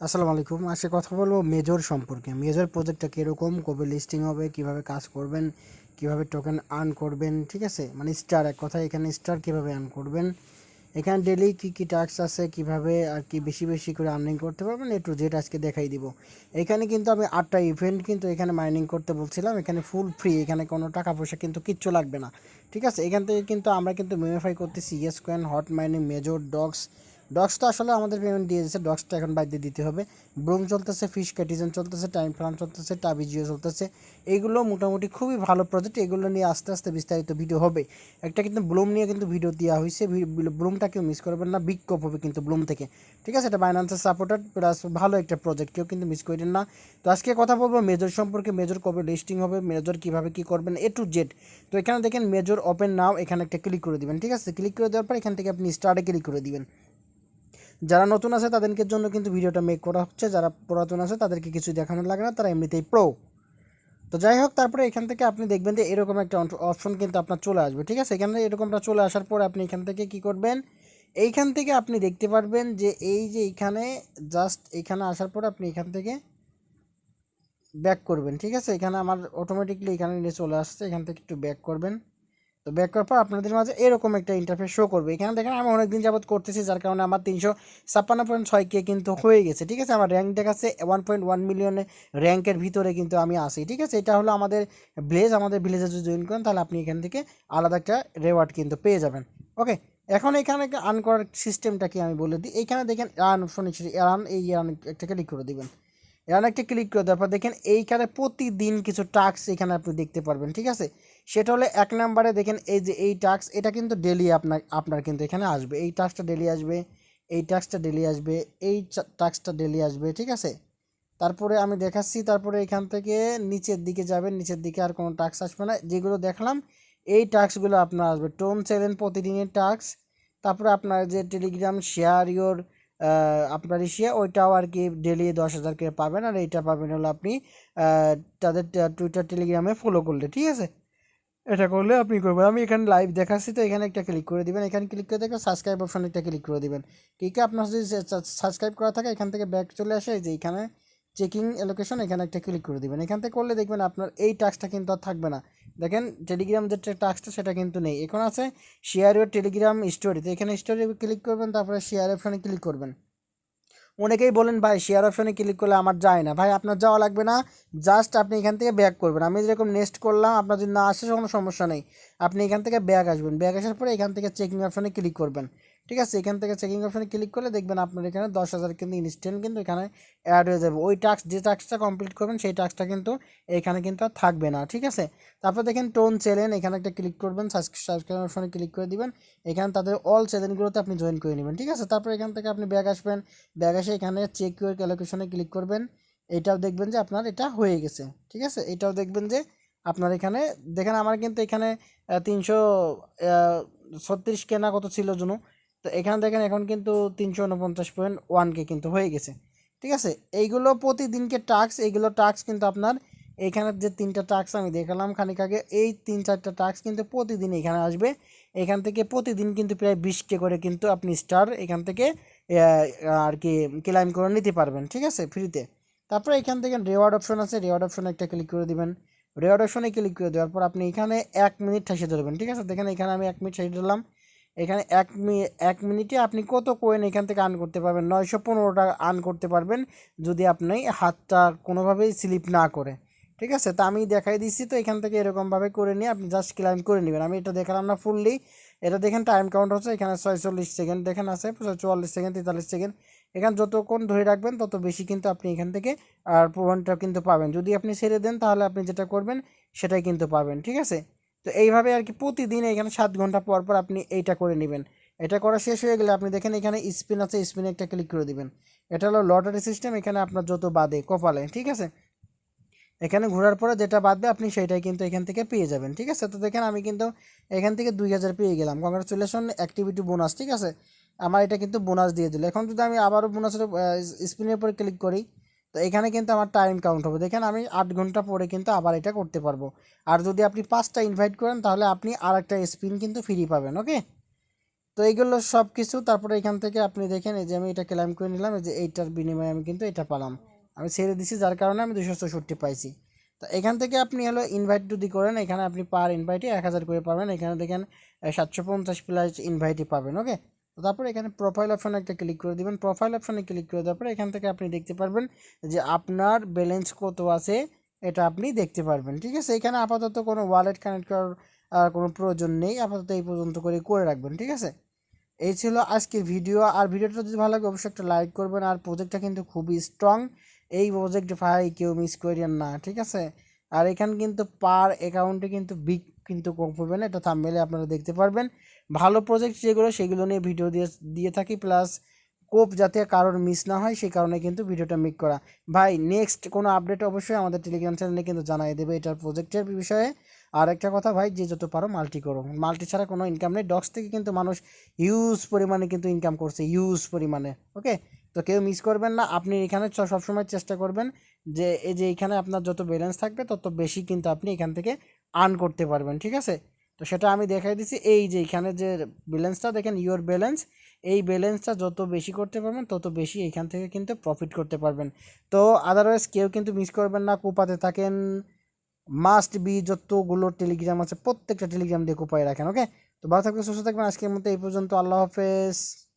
আসসালামু আলাইকুম। আজকে কথা বলব মেজর সম্পর্কে। মেজর প্রজেক্টটা কীরকম, কবে লিস্টিং হবে, কীভাবে কাজ করবেন, কীভাবে টোকেন আর্ন করবেন, ঠিক আছে? মানে স্টার এক কথা এখানে স্টার কীভাবে আর্ন করবেন? এখানে ডেলি কী কী টাস্ক আছে, কীভাবে আর কি বেশি বেশি করে আর্নিং করতে পারবেন একটু জেট আজকে দেখাই দিব। এখানে কিন্তু আমি আটটা ইভেন্ট কিন্তু এখানে মাইনিং করতে বলছিলাম। এখানে ফুল ফ্রি এখানে কোনো টাকা পয়সা কিন্তু কিচ্ছু লাগবে না। ঠিক আছে? এখান থেকে কিন্তু আমরা কিন্তু মেমিফাই করতেছি Yescoin hot mining major dogs docs তো আসলে আমাদের পেমেন্ট দিয়ে দিচ্ছে ডক্সটা এখন বাইরে দিতে হবে। ব্রুম চলতেছে ফিশ ক্যাটিজেন চলতেছে টাইম ফ্রাম চলতেছে টাবিজিও চলতেছে। এইগুলো মোটামুটি খুবই ভালো প্রজেক্ট এগুলো নিয়ে আস্তে আস্তে বিস্তারিত ভিডিও হবে। একটা কিন্তু ব্লুম নিয়ে কিন্তু ভিডিও দেওয়া হয়েছে। ব্লুমটা কেউ মিস করবেন না। বিগ কপ হবে কিন্তু ব্লুম থেকে। ঠিক আছে? এটা বাইন্যান্সের সাপোর্টার প্লাস ভালো একটা প্রজেক্ট কেউ কিন্তু মিস করেন না। তো আজকে কথা বলব মেজর সম্পর্কে। মেজর কবে লিস্টিং হবে? মেজর কীভাবে কী করবেন? এ টু জেড তো এখানে দেখেন মেজর ওপেন নাও এখানে একটা ক্লিক করে দিবেন। ঠিক আছে? ক্লিক করে দেওয়ার পর এখান থেকে আপনি স্টার্টে ক্লিক করে দিবেন। যারা নতুন আছে তাদেরকে জন্য কিন্তু ভিডিওটা মেক করা হচ্ছে। যারা পুরাতন আছে তাদেরকে কিছু দেখানো লাগে না, তারা এমনিতেই প্রো তো যাই হোক, তারপরে এখান থেকে আপনি দেখবেন যে এরকম একটা অপশন কিন্তু আপনার চলে আসবে, ঠিক আছে? এখানে এরকমটা চলে আসার পর আপনি এখান থেকে কি করবেন? এইখান থেকে আপনি দেখতে পারবেন যে এই যে এইখানে জাস্ট এখানে আসার পর আপনি এখান থেকে ব্যাক করবেন, ঠিক আছে? এখানে আমার অটোমেটিকলি এখানে নিয়ে চলে আসছে, এখান থেকে একটু ব্যাক করবেন। তো ব্যাক করার পর আপনাদের মাঝে এরকম একটা ইন্টারফেস শো করবে। এখানে দেখেন আমি অনেকদিন যাবত করতেছি, যার কারণে আমার তিনশো ছাপ্পান্ন পয়েন্ট ছয় কে কিন্তু হয়ে গেছে, ঠিক আছে? আমার র্যাঙ্ক দেখাচ্ছে ওয়ান পয়েন্ট ওয়ান মিলিয়নের র্যাঙ্কের ভিতরে কিন্তু আমি আসি ঠিক আছে? এটা হলো আমাদের ভিলেজ আমাদের ভিলেজে যদি জয়েন করেন, তাহলে আপনি এখান থেকে আলাদা একটা রেওয়ার্ড কিন্তু পেয়ে যাবেন। ওকে এখন এখানে আর্ন করার সিস্টেমটা কি আমি বলে দিই? এইখানে দেখেন আর্ন অপশন আর্ন এই আর্ন একটা ক্লিক করে দিবেন। এখানে একটা ক্লিক করে দেওয়ার পর দেখেন এইখানে প্রতিদিন কিছু টাস্ক এখানে আপনি দেখতে পারবেন, ঠিক আছে? সেটা হলে এক নাম্বারে দেখেন এই যে এই টাস্ক, এটা কিন্তু ডেলি আপনার আপনার কিন্তু এখানে আসবে। এই টাস্কটা ডেলি আসবে, এই টাস্কটা ডেলি আসবে, এই টাস্কটা ডেলি আসবে, ঠিক আছে? তারপরে আমি দেখাচ্ছি, তারপরে এখান থেকে নিচের দিকে যাবেন, নিচের দিকে আর কোনো টাস্ক আসবে না। যেগুলো দেখলাম, এই টাস্কগুলো আপনার আসবে। টোন চ্যানেল প্রতিদিনের টাস্ক, তারপরে আপনার যে টেলিগ্রাম, শেয়ার ইয়োর আপনার ইসিয়া ওইটাও আর কি ডেলি দশ হাজার করে পাবেন। আর এইটা পাবেন হলো আপনি তাদের টুইটার টেলিগ্রামে ফলো করলে, ঠিক আছে? এটা করলে আপনি করবেন। আমি এখানে লাইভ দেখাচ্ছি, তো এখানে একটা ক্লিক করে দিবেন। এখানে ক্লিক করে দেখবেন সাবস্ক্রাইব অপশানে একটা ক্লিক করে দিবেন। কী কি আপনার যদি সাবস্ক্রাইব করা থাকে, এখান থেকে ব্যাক চলে আসে যে এখানে চেকিং অ্যালোকেশন এখানে একটা ক্লিক করে দিবেন। এখান থেকে করলে দেখবেন আপনার এই টাস্কটা কিন্তু আর থাকবে না। দেখেন টেলিগ্রাম যে টাস্কটা সেটা কিন্তু নেই। এখন আছে শেয়ার ইউর টেলিগ্রাম স্টোরি তো এখানে স্টোরি ক্লিক করবেন, তারপরে শেয়ার অপশানে ক্লিক করবেন। অনেকেই বলেন, ভাই শেয়ার অপশনে ক্লিক করলে আমার যায় না। ভাই, আপনার যাওয়া লাগবে না। জাস্ট আপনি এখান থেকে ব্যাক করবেন। আমি যেরকম নেক্সট করলাম, আপনার যদি না আসে, কোনো সমস্যা নেই। আপনি এখান থেকে ব্যাক আসবেন। ব্যাক আসার পরে এখান থেকে চেকিং অপশনে ক্লিক করবেন। ঠিক আছে? এখান থেকে চেকিং অপশনে ক্লিক করলে দেখবেন আপনার এখানে দশ হাজার কিন্তু ইনস্ট্যান্ট কিন্তু এখানে অ্যাড হয়ে যাবে। ওই টাস্ক যে টাস্কটা কমপ্লিট করবেন সেই টাস্কটা কিন্তু এখানে কিন্তু আর থাকবে না, ঠিক আছে? তারপর দেখেন টোন চ্যানেল এখানে একটা ক্লিক করবেন সাবস্ক্রাইব অপশনে ক্লিক করে দিবেন। এখানে তাদের অল চ্যানেলগুলোতে আপনি জয়েন করে নেবেন, ঠিক আছে? তারপর এখান থেকে আপনি ব্যাগ আসবেন। ব্যাগ এসে এখানে চেক ইউর ক্যালকুলেশনে ক্লিক করবেন। এটাও দেখবেন যে আপনার এটা হয়ে গেছে, ঠিক আছে? এটাও দেখবেন যে আপনার এখানে, দেখেন আমার কিন্তু এখানে তিনশো ছত্রিশ কেনা কত ছিল জন্য তো এখানে দেখেন এখন কিন্তু তিনশো উনপঞ্চাশ পয়েন্ট ওয়ান কে কিন্তু হয়ে গেছে। ঠিক আছে? এইগুলো প্রতিদিনকে টাস্ক এইগুলো টাস্ক কিন্তু আপনার এখানের যে তিনটা টাস্ক আমি দেখালাম খানিক আগে, এই তিন চারটা টাস্ক কিন্তু প্রতিদিন এখানে আসবে। এখান থেকে প্রতিদিন কিন্তু প্রায় বিশ কে করে কিন্তু আপনি স্টার এখান থেকে আর কি ক্লাইম করে নিতে পারবেন। ঠিক আছে? ফ্রিতে তারপরে এখান থেকে রেওয়ার্ড অপশন আছে। রেওয়ার্ড অপশনে একটা ক্লিক করে দিবেন। রেওয়ার্ড অপশনে ক্লিক করে দেওয়ার পর আপনি এখানে এক মিনিট ঠাসে ধরবেন। ঠিক আছে? দেখেন এখানে আমি এক মিনিট ঠাসে ধরলাম। এখানে এক এক মিনিটে আপনি কত কোয়েন এখান থেকে আর্ন করতে পারবেন? নয়শো পনেরো টাকা আর্ন করতে পারবেন যদি আপনি হাতটা কোনোভাবেই স্লিপ না করে। ঠিক আছে? তা আমি দেখাই দিচ্ছি। তো এখান থেকে এরকমভাবে করে নিয়ে আপনি জাস্ট ক্লাইম করে নেবেন। আমি এটা দেখালাম না ফুললি এটা দেখেন টাইম কাউন্ট হচ্ছে। এখানে ছয়চল্লিশ সেকেন্ড দেখেন আছে। চুয়াল্লিশ সেকেন্ড তেতাল্লিশ সেকেন্ড এখানে যতক্ষণ ধরে রাখবেন, তত বেশি কিন্তু আপনি এখান থেকে আর প্রমাণটা কিন্তু পাবেন। যদি আপনি ছেড়ে দেন, তাহলে আপনি যেটা করবেন, সেটাই কিন্তু পাবেন। ঠিক আছে? তো এইভাবে আর কি প্রতিদিন এখানে সাত ঘণ্টা পর পর আপনি এইটা করে নেবেন। এটা করা শেষ হয়ে গেলে আপনি দেখেন এখানে স্পিন আছে, স্পিনে একটা ক্লিক করে দিবেন। এটা হলো লটারি সিস্টেম এখানে আপনার যত বাদে কপালে, ঠিক আছে? এখানে ঘোরার পরে যেটা বাদবে আপনি সেটাই কিন্তু এখান থেকে পেয়ে যাবেন, ঠিক আছে? তো দেখেন আমি কিন্তু এখান থেকে দুই হাজার পেয়ে গেলাম। কংগ্রাচুলেশন অ্যাক্টিভিটি বোনাস ঠিক আছে? আমার এটা কিন্তু বোনাস দিয়ে দিল। এখন যদি আমি আবারও বোনাসের স্পিনের উপরে ক্লিক করি তো এখানে কিন্তু আমার টাইম কাউন্ট হবে। দেখেন আমি আট ঘণ্টা পরে কিন্তু আবার এটা করতে পারব। আর যদি আপনি পাঁচটা ইনভাইট করেন, তাহলে আপনি আর একটা স্পিন কিন্তু ফ্রি পাবেন ওকে তো এইগুলো সব কিছু তারপরে এখান থেকে আপনি দেখেন, এই যে আমি এটা ক্লাইম করে নিলাম যে এইটার বিনিময়ে আমি কিন্তু এটা পেলাম। আমি ছেড়ে দিছি, যার কারণে আমি দুশো চৌষট্টি পাইছি। তো এখান থেকে আপনি হলো ইনভাইট যদি করেন, এখানে আপনি পার ইনভাইটে এক হাজার করে পাবেন। এখানে দেখেন সাতশো পঞ্চাশ প্লাস ইনভাইটই পাবেন ওকে তো তারপরে এখানে প্রোফাইল অপশনে একটা ক্লিক করে দিবেন। প্রোফাইল অপশনে ক্লিক করে দেওয়ার পরে এখান থেকে আপনি দেখতে পারবেন যে আপনার ব্যালেন্স কত আছে এটা আপনি দেখতে পারবেন। ঠিক আছে? এখানে আপাতত কোনো ওয়ালেট কানেক্ট করার আহ, কোনো প্রয়োজন নেই। আপাতত এই পর্যন্ত করে করে রাখবেন। ঠিক আছে? এই ছিল আজকের ভিডিও আর ভিডিওটা যদি ভালো লাগে অবশ্যই একটা লাইক করবেন। আর প্রজেক্টটা কিন্তু খুবই স্ট্রং এই প্রজেক্ট ভাই কেউ মিস করিয়েন না। ঠিক আছে? আর এখানে কিন্তু পার অ্যাকাউন্টে কিন্তু বিগ কিন্তু কম পড়বে না, এটা থাম্বনেলে আপনারা দেখতে পারবেন। ভালো প্রজেক্ট যেগুলো, সেগুলো নিয়ে ভিডিও দিয়ে দিয়ে থাকি প্লাস কোপ যাতে কারোর মিস না হয়, সেই কারণে কিন্তু ভিডিওটা মেক করা। ভাই নেক্সট কোনো আপডেট অবশ্যই আমাদের টেলিগ্রাম চ্যানেলে কিন্তু জানাই দেবে এটার প্রজেক্টের বিষয়ে। আর একটা কথা ভাই, যে যত পারো মাল্টি করো। মাল্টি ছাড়া কোনো ইনকাম নেই। ডক্স থেকে কিন্তু মানুষ হিউজ পরিমাণে কিন্তু ইনকাম করছে হিউজ পরিমাণে ওকে তো কেউ মিস করবেন না। আপনি এখানে সবসময় চেষ্টা করবেন যে, এই যে এখানে আপনার যত ব্যালেন্স থাকবে, তত বেশি কিন্তু আপনি এখান থেকে আর্ন করতে পারবেন, ঠিক আছে? তো সেটা আমি দেখাই দিচ্ছি এই যে এখানে যে ব্যালেন্সটা দেখেন ইওর ব্যালেন্স এই ব্যালেন্সটা যত বেশি করতে পারবেন, তত বেশি এখান থেকে কিন্তু প্রফিট করতে পারবেন। তো আদারওয়াইজ কেউ কিন্তু মিস করবেন না। কোপাতে থাকেন মাস্ট বি যতগুলো টেলিগ্রাম আছে, প্রত্যেকটা টেলিগ্রাম দিয়ে কোপায় রাখেন ওকে তো ভালো থাকবেন, সুস্থ থাকবেন। আজকের মতো এই পর্যন্ত। আল্লাহ হাফেজ।